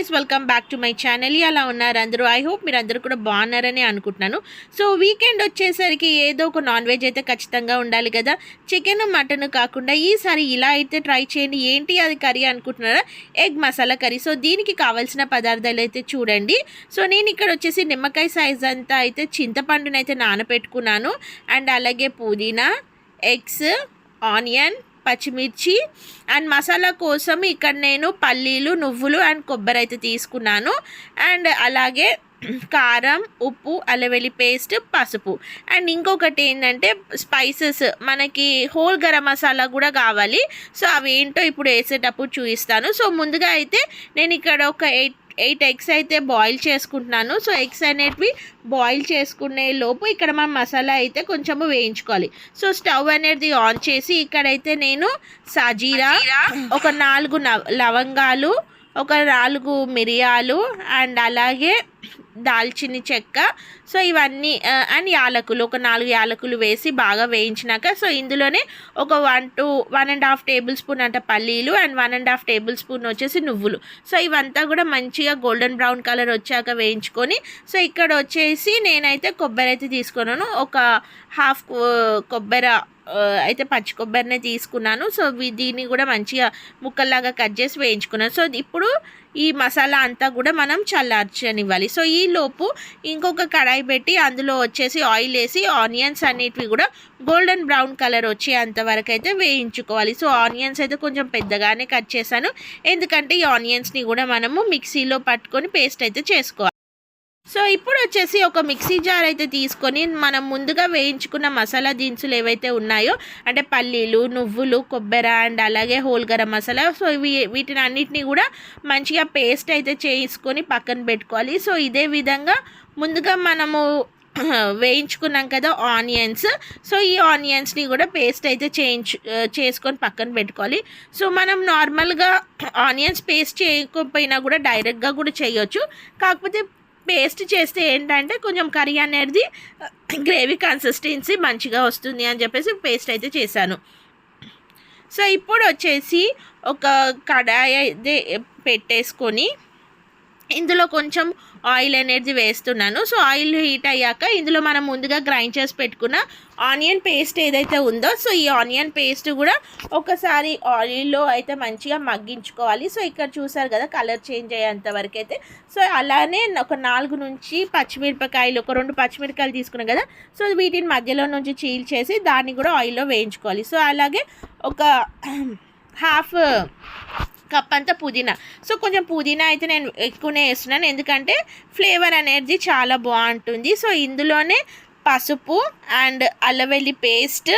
Guys welcome back to my channel అలా ఉన్నారు అందరూ? ఐ హోప్ మీరు అందరూ కూడా బాగున్నారని అనుకుంటున్నాను. సో వీకెండ్ వచ్చేసరికి ఏదో ఒక నాన్ వెజ్ అయితే ఖచ్చితంగా ఉండాలి కదా? చికెన్ మటన్ కాకుండా ఈసారి ఇలా అయితే ట్రై చేయండి. ఏంటి అది కర్రీ అనుకుంటున్నారా? Egg masala curry. సో దీనికి కావాల్సిన పదార్థాలు అయితే చూడండి. సో నేను ఇక్కడ వచ్చేసి నిమ్మకాయ సైజ్ అంతా అయితే చింతపండునైతే నానబెట్టుకున్నాను. అండ్ అలాగే పుదీనా ఎగ్స్ ఆనియన్ పచ్చిమిర్చి అండ్ మసాలా కోసం ఇక్కడ నేను పల్లీలు నువ్వులు అండ్ కొబ్బరి అయితే తీసుకున్నాను. అండ్ అలాగే కారం ఉప్పు అలవెలి పేస్ట్ పసుపు. అండ్ ఇంకొకటి ఏంటంటే స్పైసెస్ మనకి హోల్ గరం మసాలా కూడా కావాలి. సో అవి ఏంటో ఇప్పుడు వేసేటప్పుడు చూపిస్తాను. సో ముందుగా అయితే నేను ఇక్కడ ఒక ఎయిట్ ఎయిట్ ఎగ్స్ అయితే బాయిల్ చేసుకుంటున్నాను. సో ఎగ్స్ అనేటివి బాయిల్ చేసుకునే లోపు ఇక్కడ మనం మసాలా అయితే కొంచెము వేయించుకోవాలి. సో స్టవ్ అనేది ఆన్ చేసి ఇక్కడైతే నేను సజీరా. ఒక నాలుగు నవ- లవంగాలు ఒక నాలుగు మిరియాలు అండ్ అలాగే దాల్చిన చెక్క. సో ఇవన్నీ అండ్ యాలకులు. ఒక నాలుగు యాలకులు వేసి బాగా వేయించినాక సో ఇందులోనే ఒక one to one and half tablespoon అంట పల్లీలు and one and half tablespoon వచ్చేసి నువ్వులు. సో ఇవంతా కూడా మంచిగా గోల్డెన్ బ్రౌన్ కలర్ వచ్చాక వేయించుకొని సో ఇక్కడ వచ్చేసి నేనైతే కొబ్బరి అయితే తీసుకున్నాను. ఒక హాఫ్ కొబ్బరి అయితే పచ్చి కొబ్బరినే తీసుకున్నాను. సో దీన్ని కూడా మంచిగా ముక్కల్లాగా కట్ చేసి వేయించుకున్నాను. సో ఇప్పుడు ఈ మసాలా అంతా కూడా మనం చల్లార్చనివ్వాలి. సో ఈ లోపు ఇంకొక కడాయి పెట్టి అందులో వచ్చేసి ఆయిల్ వేసి ఆనియన్స్ అన్నిటివి కూడా గోల్డెన్ బ్రౌన్ కలర్ వచ్చేంత వరకు అయితే వేయించుకోవాలి. సో ఆనియన్స్ అయితే కొంచెం పెద్దగానే కట్ చేశాను. ఎందుకంటే ఈ ఆనియన్స్ని కూడా మనము మిక్సీలో పట్టుకొని పేస్ట్ అయితే చేసుకోవాలి. సో ఇప్పుడు వచ్చేసి ఒక మిక్సీ జార్ అయితే తీసుకొని మనం ముందుగా వేయించుకున్న మసాలా దినుసులు ఏవైతే ఉన్నాయో అంటే పల్లీలు నువ్వులు కొబ్బరి అండ్ అలాగే హోల్ గరం మసాలా సో ఇవి వీటిని అన్నిటిని కూడా మంచిగా పేస్ట్ అయితే చేసుకొని పక్కన పెట్టుకోవాలి. సో ఇదే విధంగా ముందుగా మనము వేయించుకున్నాం కదా ఆనియన్స్ సో ఈ ఆనియన్స్ని కూడా పేస్ట్ అయితే చేయించు చేసుకొని పక్కన పెట్టుకోవాలి. సో మనం నార్మల్గా ఆనియన్స్ పేస్ట్ చేయకపోయినా కూడా డైరెక్ట్గా కూడా చేయొచ్చు. కాకపోతే పేస్ట్ చేస్తే ఏంటంటే కొంచెం కర్రీ అనేది గ్రేవీ కన్సిస్టెన్సీ మంచిగా వస్తుంది అని చెప్పేసి పేస్ట్ అయితే చేశాను. సో ఇప్పుడు వచ్చేసి ఒక కడాయి అయితే పెట్టేసుకొని ఇందులో కొంచెం ఆయిల్ అనేది వేస్తున్నాను. సో ఆయిల్ హీట్ అయ్యాక ఇందులో మనం ముందుగా గ్రైండ్ చేసి పెట్టుకున్న ఆనియన్ పేస్ట్ ఏదైతే ఉందో సో ఈ ఆనియన్ పేస్ట్ కూడా ఒకసారి ఆయిల్లో అయితే మంచిగా మగ్గించుకోవాలి. సో ఇక్కడ చూసారు కదా కలర్ చేంజ్ అయ్యేంత వరకు అయితే సో అలానే ఒక నాలుగు నుంచి పచ్చిమిరపకాయలు ఒక రెండు పచ్చిమిరపకాయలు తీసుకున్నాం కదా సో వీటిని మధ్యలో నుంచి చీల్ చేసి దాన్ని కూడా ఆయిల్లో వేయించుకోవాలి. సో అలాగే ఒక హాఫ్ కప్ అంతా పుదీనా. సో కొంచెం పుదీనా అయితే నేను ఎక్కువనే వేస్తున్నాను. ఎందుకంటే ఫ్లేవర్ అనేది చాలా బాగుంటుంది. సో ఇందులోనే పసుపు అండ్ అల్లవెల్లి పేస్ట్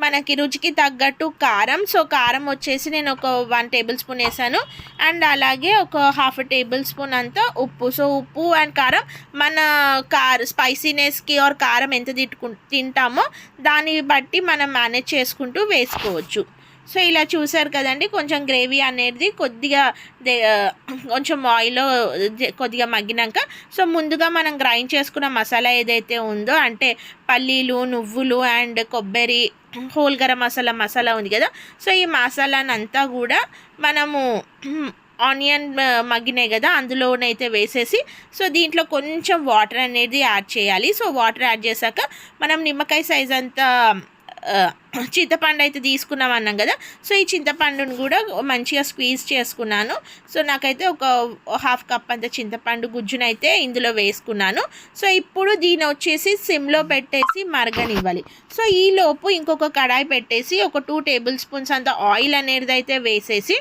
మనకి రుచికి తగ్గట్టు కారం. సో కారం వచ్చేసి నేను ఒక వన్ టేబుల్ స్పూన్ వేసాను. అండ్ అలాగే ఒక హాఫ్ టేబుల్ స్పూన్ అంతా ఉప్పు. సో ఉప్పు అండ్ కారం మన కార్ స్పైసీనెస్కి ఆర్ కారం ఎంత తిట్టుకు తింటామో దాన్ని బట్టి మనం మేనేజ్ చేసుకుంటూ వేసుకోవచ్చు. సో ఇలా చూసారు కదండి కొంచెం గ్రేవీ అనేది కొద్దిగా కొంచెం ఆయిల్లో కొద్దిగా మగ్గినాక సో ముందుగా మనం గ్రైండ్ చేసుకున్న మసాలా ఏదైతే ఉందో అంటే పల్లీలు నువ్వులు అండ్ కొబ్బరి హోల్ గరం మసాలా మసాలా ఉంది కదా సో ఈ మసాలానంతా కూడా మనము ఆనియన్ మగ్గినాయి కదా అందులోనైతే వేసేసి సో దీంట్లో కొంచెం వాటర్ అనేది యాడ్ చేయాలి. సో వాటర్ యాడ్ చేశాక మనం నిమ్మకాయ సైజ్ అంతా చింతపండు అయితే తీసుకున్నాం అన్నాం కదా. సో ఈ చింతపండుని కూడా మంచిగా స్క్వీజ్ చేసుకున్నాను. సో నాకైతే ఒక హాఫ్ కప్ అంత చింతపండు గుజ్జునైతే ఇందులో వేసుకున్నాను. సో ఇప్పుడు దీని వచ్చేసి సిమ్లో పెట్టేసి మరగనివ్వాలి. సో ఈ లోపు ఇంకొక కడాయి పెట్టేసి ఒక టూ టేబుల్ స్పూన్స్ అంత ఆయిల్ అనేది అయితే వేసేసి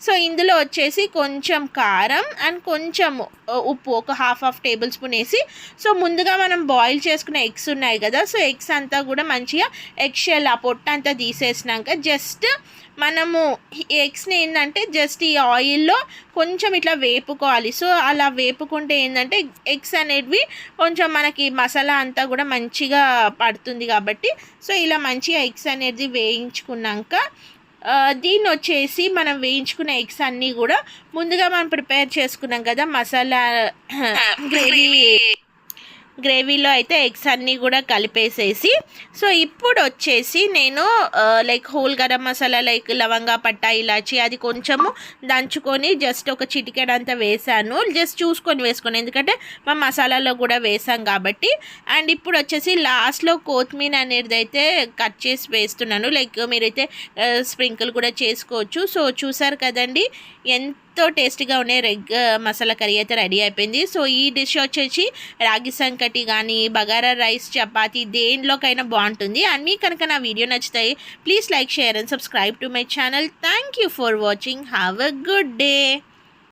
సో ఇందులో వచ్చేసి కొంచెం కారం అండ్ కొంచెం ఉప్పు ఒక హాఫ్ హాఫ్ టేబుల్ స్పూన్ వేసి సో ముందుగా మనం బాయిల్ చేసుకున్న ఎగ్స్ ఉన్నాయి కదా సో ఎగ్స్ అంతా కూడా మంచిగా ఎగ్ షెల్ ఆ పొట్ట అంతా తీసేసినాక జస్ట్ మనము ఎగ్స్ని ఏంటంటే జస్ట్ ఈ ఆయిల్లో కొంచెం ఇట్లా వేపుకోవాలి. సో అలా వేపుకుంటే ఏంటంటే ఎగ్స్ అనేవి కొంచెం మనకి మసాలా అంతా కూడా మంచిగా పడుతుంది కాబట్టి సో ఇలా మంచిగా ఎగ్స్ అనేది వేయించుకున్నాక దీన్ని వచ్చేసి మనం వేయించుకున్న ఎగ్స్ అన్నీ కూడా ముందుగా మనం ప్రిపేర్ చేసుకున్నాం కదా మసాలా గ్రేవీ. గ్రేవీలో అయితే ఎగ్స్ అన్నీ కూడా కలిపేసేసి సో ఇప్పుడు వచ్చేసి నేను like whole garam masala like లవంగా పట్టా ఇలాచి అది కొంచెము దంచుకొని జస్ట్ ఒక చిటికెడంతా వేసాను. జస్ట్ చూసుకొని వేసుకొని ఎందుకంటే మా మసాలాలో కూడా వేసాం కాబట్టి. అండ్ ఇప్పుడు వచ్చేసి లాస్ట్లో కొత్తిమీర అనేది అయితే కట్ చేసి వేస్తున్నాను. లైక్ మీరైతే స్ప్రింకిల్ కూడా చేసుకోవచ్చు. సో చూసారు కదండి ఎంతో టేస్టీగా ఉండే రెగ్ మసాలా కర్రీ అయితే రెడీ అయిపోయింది. సో ఈ డిష్ వచ్చేసి రాగి సంకటి కానీ బగారా రైస్ చపాతీ దేనిలోకైనా బాగుంటుంది. అండ్ మీకు కనుక నా వీడియో నచ్చుతాయి please like share and subscribe to my channel. Thank you for watching. Have a good day.